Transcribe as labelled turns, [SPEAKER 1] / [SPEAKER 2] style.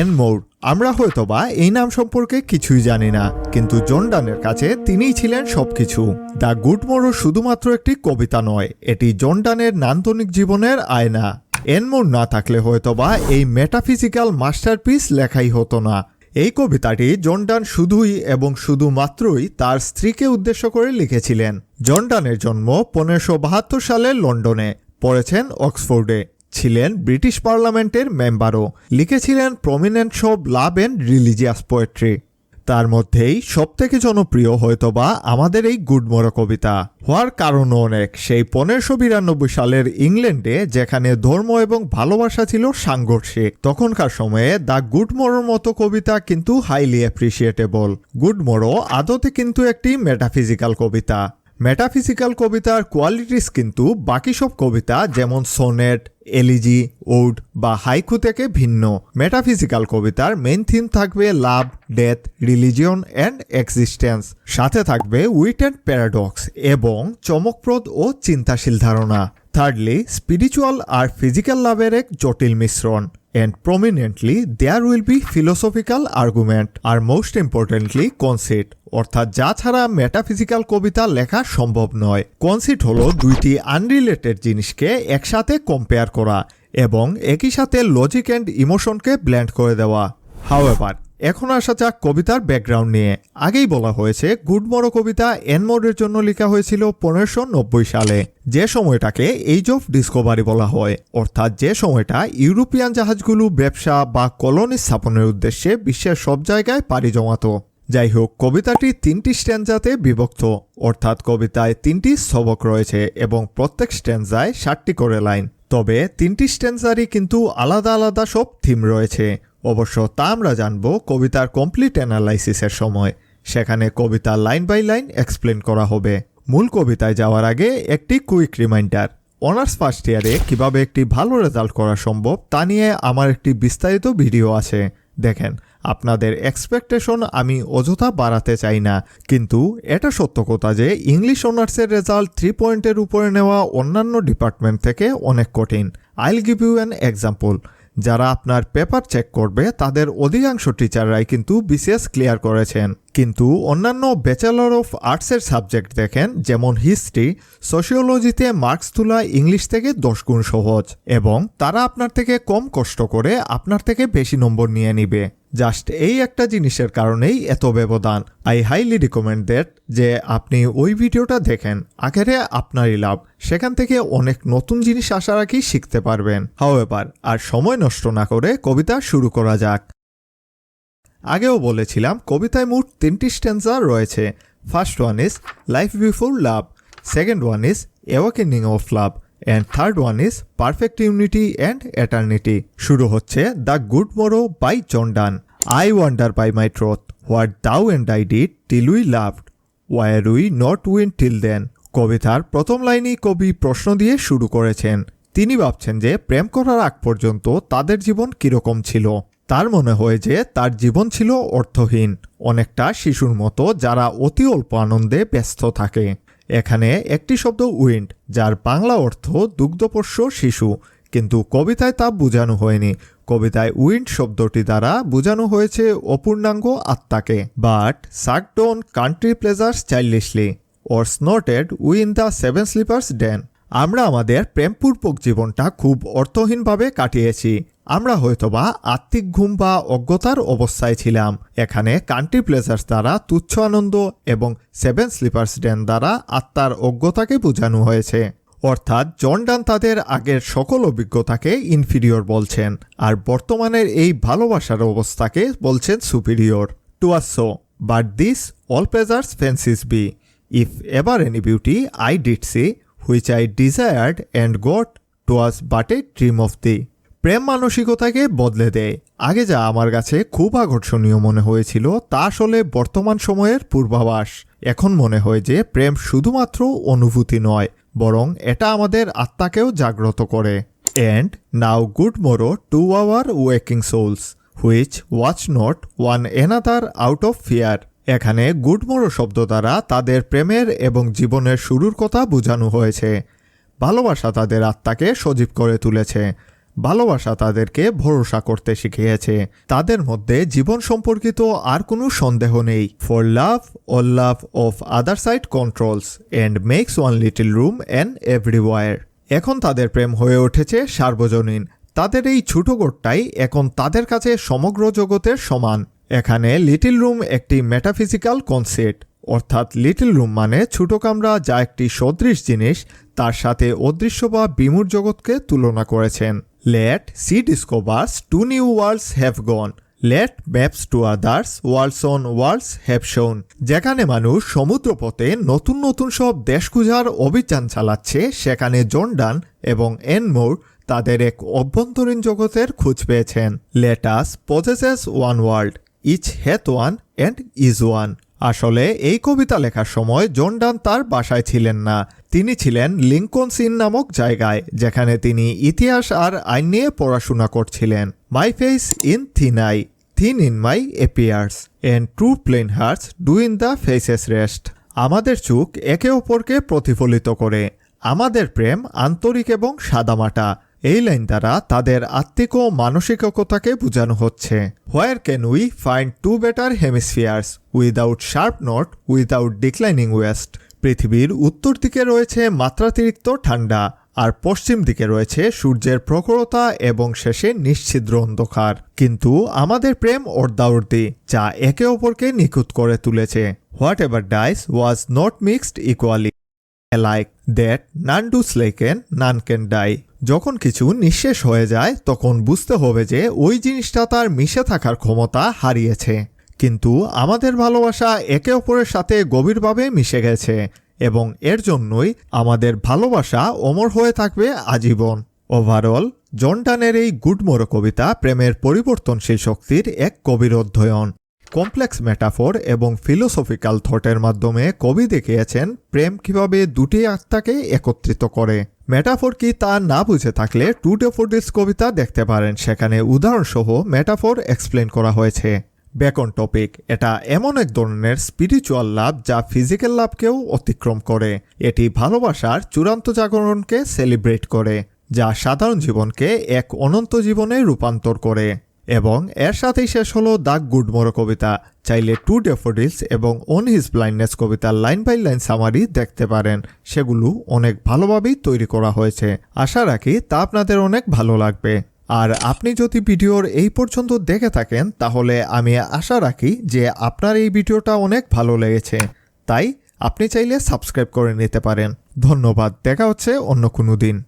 [SPEAKER 1] এনমোর আমরা হয়তোবা এই নাম সম্পর্কে কিছুই জানি না, কিন্তু জনডানের কাছে তিনিই ছিলেন সবকিছু। দ্য গুড মোরও শুধুমাত্র একটি কবিতা নয়, এটি জনডানের নান্দনিক জীবনের আয়না। এনমোর না থাকলে হয়তোবা এই মেটাফিজিক্যাল মাস্টারপিস লেখাই হতো না। এই কবিতাটি জনডান শুধুই এবং শুধুমাত্রই তার স্ত্রীকে উদ্দেশ্য করে লিখেছিলেন। জনডানের জন্ম পনেরোশো বাহাত্তর সালে লন্ডনে, পড়েছেন অক্সফোর্ডে। ছিলেন ব্রিটিশ পার্লামেন্টের মেম্বারও। লিখেছিলেন প্রমিনেন্ট সব লাভ অ্যান্ড রিলিজিয়াস পোয়েট্রি। তার মধ্যেই সবথেকে জনপ্রিয় হয়তোবা আমাদের এই গুডমোরো কবিতা। হওয়ার কারণও অনেক। সেই পনেরোশো বিরানব্বই সালের ইংল্যান্ডে, যেখানে ধর্ম এবং ভালোবাসা ছিল সাংঘর্ষিক, তখনকার সময়ে দ্য গুডমোরোর মতো কবিতা কিন্তু হাইলি অ্যাপ্রিসিয়েটেবল গুডমোরো আদতে কিন্তু একটি মেটাফিজিক্যাল কবিতা। মেটাফিজিক্যাল কবিতার কোয়ালিটিস কিন্তু বাকি সব কবিতা যেমন সোনেট এলিজি ওড বা হাইকু থেকে ভিন্ন। মেটাফিজিক্যাল কবিতার মেইন থিম থাকবে love death religion and existence সাথে থাকবে উইট অ্যান্ড প্যারাডক্স এবং চমকপ্রদ ও চিন্তাশীল ধারণা। থার্ডলি স্পিরিচুয়াল আর ফিজিক্যাল লাভের এক জটিল মিশ্রণ। And prominently, there will be philosophical argument আর মোস্ট ইম্পর্টেন্টলি কনসিট অর্থাৎ যা ছাড়া মেটাফিজিক্যাল কবিতা লেখা সম্ভব নয়। কনসিট হলো দুইটি আনরিলেটেড জিনিসকে একসাথে কম্পেয়ার করা এবং একই সাথে লজিক অ্যান্ড ইমোশনকে ব্ল্যান্ড করে দেওয়া। হাওয়েভার এখন আসা যাক কবিতার ব্যাকগ্রাউন্ড নিয়ে। আগেই বলা হয়েছে, গুডমরো কবিতা এনমোডের জন্য লেখা হয়েছিল পনেরোশো নব্বই সালে। যে সময়টাকে এইজ অফ ডিসকভারি বলা হয়। অর্থাৎ যে সময়টা ইউরোপিয়ান জাহাজগুলো ব্যবসা বা কলোনি স্থাপনের উদ্দেশ্যে বিশ্বের সব জায়গায় পাড়ি জমাতো। যাই হোক, কবিতাটি তিনটি স্ট্যান্ডাতে বিভক্ত। অর্থাৎ কবিতায় তিনটি স্তবক রয়েছে এবং প্রত্যেক স্ট্যান্ডায় ষাটটি করে লাইন। তবে তিনটি স্ট্যান্ডারই কিন্তু আলাদা আলাদা সব থিম রয়েছে। অবশ্য তা আমরা জানব কবিতার কমপ্লিট অ্যানালাইসিসের সময়। সেখানে কবিতা লাইন বাই লাইন এক্সপ্লেন করা হবে। মূল কবিতায় যাওয়ার আগে একটি কুইক রিমাইন্ডার অনার্স ফার্স্ট ইয়ারে কীভাবে একটি ভালো রেজাল্ট করা সম্ভব তা নিয়ে আমার একটি বিস্তারিত ভিডিও আছে। দেখেন, আপনাদের এক্সপেকটেশন আমি অযথা বাড়াতে চাই না, কিন্তু এটা সত্য কথা যে ইংলিশ অনার্সের রেজাল্ট থ্রি পয়েন্টের উপরে নেওয়া অন্যান্য ডিপার্টমেন্ট থেকে অনেক কঠিন। আইল গিভ ইউ অ্যান এক্সাম্পল যারা আপনার পেপার চেক করবে তাদের অধিকাংশ টিচাররাই কিন্তু বিসিএস ক্লিয়ার করেছেন। কিন্তু অন্যান্য ব্যাচেলর অফ আর্টসের সাবজেক্ট দেখেন, যেমন হিস্ট্রি সোশিওলজিতে মার্কস তোলা ইংলিশ থেকে দশ গুণ সহজ এবং তারা আপনার থেকে কম কষ্ট করে আপনার থেকে বেশি নম্বর নিয়ে নিবে। জাস্ট এই একটা জিনিসের কারণেই এত ব্যবধান। আই হাইলি রিকমেন্ড দ্যাট যে আপনি ওই ভিডিওটা দেখেন, আখেরে আপনারই লাভ। সেখান থেকে অনেক নতুন জিনিস আশা রাখি শিখতে পারবেন। হাওয়েভার আর সময় নষ্ট না করে কবিতা শুরু করা যাক। আগেও বলেছিলাম, কবিতায় মোট তিনটি স্ট্যান্সার রয়েছে। First one is life before love second one is awakening of love and third one is perfect unity and eternity শুরু হচ্ছে the good morrow by John Donne I wonder by my troth what thou and I did till we loved were we not weaned till then কবিতার প্রথম লাইনেই কবি প্রশ্ন দিয়ে শুরু করেছেন। তিনি ভাবছেন যে প্রেম করার আগ পর্যন্ত তাদের জীবন কীরকম ছিল। তার মনে হয় যে তার জীবন ছিল অর্থহীন। অনেকটা শিশুর মতো যারা অতি অল্প আনন্দে ব্যস্ত থাকে। এখানে একটি শব্দ উইন্ড, যার বাংলা অর্থ দুগ্ধপোষ্য শিশু। কিন্তু কবিতায় তা বোঝানো হয়নি। কবিতায় উইন্ড শব্দটি দ্বারা বোঝানো হয়েছে অপূর্ণাঙ্গ আত্মাকে। But sucked on country pleasures childishly or snorted we in the seven sleepers den আমরা আমাদের প্রেমপূর্বক জীবনটা খুব অর্থহীনভাবে কাটিয়েছি। আমরা হয়তোবা আত্মিক ঘুম বা অজ্ঞতার অবস্থায় ছিলাম। এখানে কান্ট্রি প্লেজার্স দ্বারা তুচ্ছ আনন্দ এবং সেভেন স্লিপার্স ডেন দ্বারা আত্মার অজ্ঞতাকে বোঝানো হয়েছে। অর্থাৎ জন ডান তাদের আগের সকল অভিজ্ঞতাকে ইনফিরিয়র বলছেন আর বর্তমানের এই ভালোবাসার অবস্থাকে বলছেন superior two R so but this all pleasures ফেন্সিস B if ever any beauty I did C which I desired and got to us but a dream of the প্রেম মানসিকতাকে বদলে দেয়। আগে যা আমার কাছে খুব আকর্ষণীয় মনে হয়েছিল, তা আসলে বর্তমান সময়ের পূর্বাভাস। এখন মনে হয় যে প্রেম শুধুমাত্র অনুভূতি নয়, বরং এটা আমাদের আত্মাকেও জাগ্রত করে। And now good morrow to our waking souls which watch not one another out of fear এখানে গুডমোরো শব্দ দ্বারা তাদের প্রেমের এবং জীবনের শুরুর কথা বোঝানো হয়েছে। ভালোবাসা তাদের আত্মাকে সজীব করে তুলেছে। ভালোবাসা তাদেরকে ভরসা করতে শিখিয়েছে। তাদের মধ্যে জীবন সম্পর্কিত আর কোনো সন্দেহ নেই। For love all love of other sights controls and makes one little room and everywhere এখন তাদের প্রেম হয়ে উঠেছে সার্বজনীন। তাদের এই ছোট গোটটাই এখন তাদের কাছে সমগ্র জগতের সমান। এখানে লিটল রুম একটি মেটাফিজিক্যাল কনসেপ্ট অর্থাৎ লিটল রুম মানে ছোট কামরা যা একটি সদৃশ জিনিস, তার সাথে অদৃশ্য বা বিমূর জগৎকে তুলনা করেছেন। Let sea discoverers to new worlds have gone let maps to others worlds on worlds have shown যেখানে মানুষ সমুদ্রপথে নতুন নতুন সব দেশ খুঁজার অভিযান চালাচ্ছে, সেখানে জন্ডান এবং এনমোর তাদের এক অভ্যন্তরীণ জগতের খোঁজ পেয়েছেন। Let us possesses one world each hath one and is one আসলে এই কবিতা লেখার সময় জন ডান তার বাসায় ছিলেন না। তিনি ছিলেন লিঙ্কন সিন নামক জায়গায়, যেখানে তিনি ইতিহাস আর আইন নিয়ে পড়াশোনা করছিলেন। My face in thine eye thine in my appears and true plain hearts do in the faces rest আমাদের চোখ একে অপরকে প্রতিফলিত করে। আমাদের প্রেম আন্তরিক এবং সাদামাটা। এই লাইন দ্বারা তাদের আত্মিক ও মানসিকতাকে বোঝানো হচ্ছে। Where can we find two better hemispheres without sharp north without declining west পৃথিবীর উত্তর দিকে রয়েছে মাত্রাতিরিক্ত ঠান্ডা, আর পশ্চিম দিকে রয়েছে সূর্যের প্রখরতা এবং শেষে নিশ্ছিদ্র অন্ধকার। কিন্তু আমাদের প্রেম অর্ধাউর্দি যা একে অপরকে নিখুঁত করে তুলেছে। Whatever dies was not mixed equally like that none do slacken none can die যখন কিছু নিঃশেষ হয়ে যায়, তখন বুঝতে হবে যে ওই জিনিসটা তার মিশে থাকার ক্ষমতা হারিয়েছে। কিন্তু আমাদের ভালোবাসা একে অপরের সাথে গভীরভাবে মিশে গেছে এবং এর জন্যই আমাদের ভালোবাসা অমর হয়ে থাকবে আজীবন। ওভারঅল জনডানের এই গুডমোরো কবিতা প্রেমের পরিবর্তনশীল শক্তির এক গভীর অধ্যয়ন। কমপ্লেক্স মেটাফোর এবং ফিলোসফিক্যাল থটের মাধ্যমে কবি দেখিয়েছেন প্রেম কীভাবে দুটি আত্মাকে একত্রিত করে। মেটাফোর কি তা না বুঝে থাকলে টু ডেফোর্ডিস কবিতা দেখতে পারেন। সেখানে উদাহরণসহ মেটাফোর এক্সপ্লেন করা হয়েছে। বেকন টপিক এটা এমন এক ধরনের স্পিরিচুয়াল লাভ যা ফিজিক্যাল লাভকেও অতিক্রম করে। এটি ভালোবাসার চূড়ান্ত জাগরণকে সেলিব্রেট করে, যা সাধারণ জীবনকে এক অনন্ত জীবনে রূপান্তর করে। এবং এর সাথেই শেষ হলো দ্য গুডমোরো কবিতা। চাইলে টু ডেফোডিলস এবং অন হিজ ব্লাইন্ডনেস কবিতার লাইন বাই লাইন সামারি দেখতে পারেন। সেগুলো অনেক ভালোভাবেই তৈরি করা হয়েছে। আশা রাখি তা আপনাদের অনেক ভালো লাগবে। আর আপনি যদি ভিডিওর এই পর্যন্ত দেখে থাকেন, তাহলে আমি আশা রাখি যে আপনার এই ভিডিওটা অনেক ভালো লেগেছে। তাই আপনি চাইলে সাবস্ক্রাইব করে নিতে পারেন। ধন্যবাদ। দেখা হচ্ছে অন্য কোনো দিন।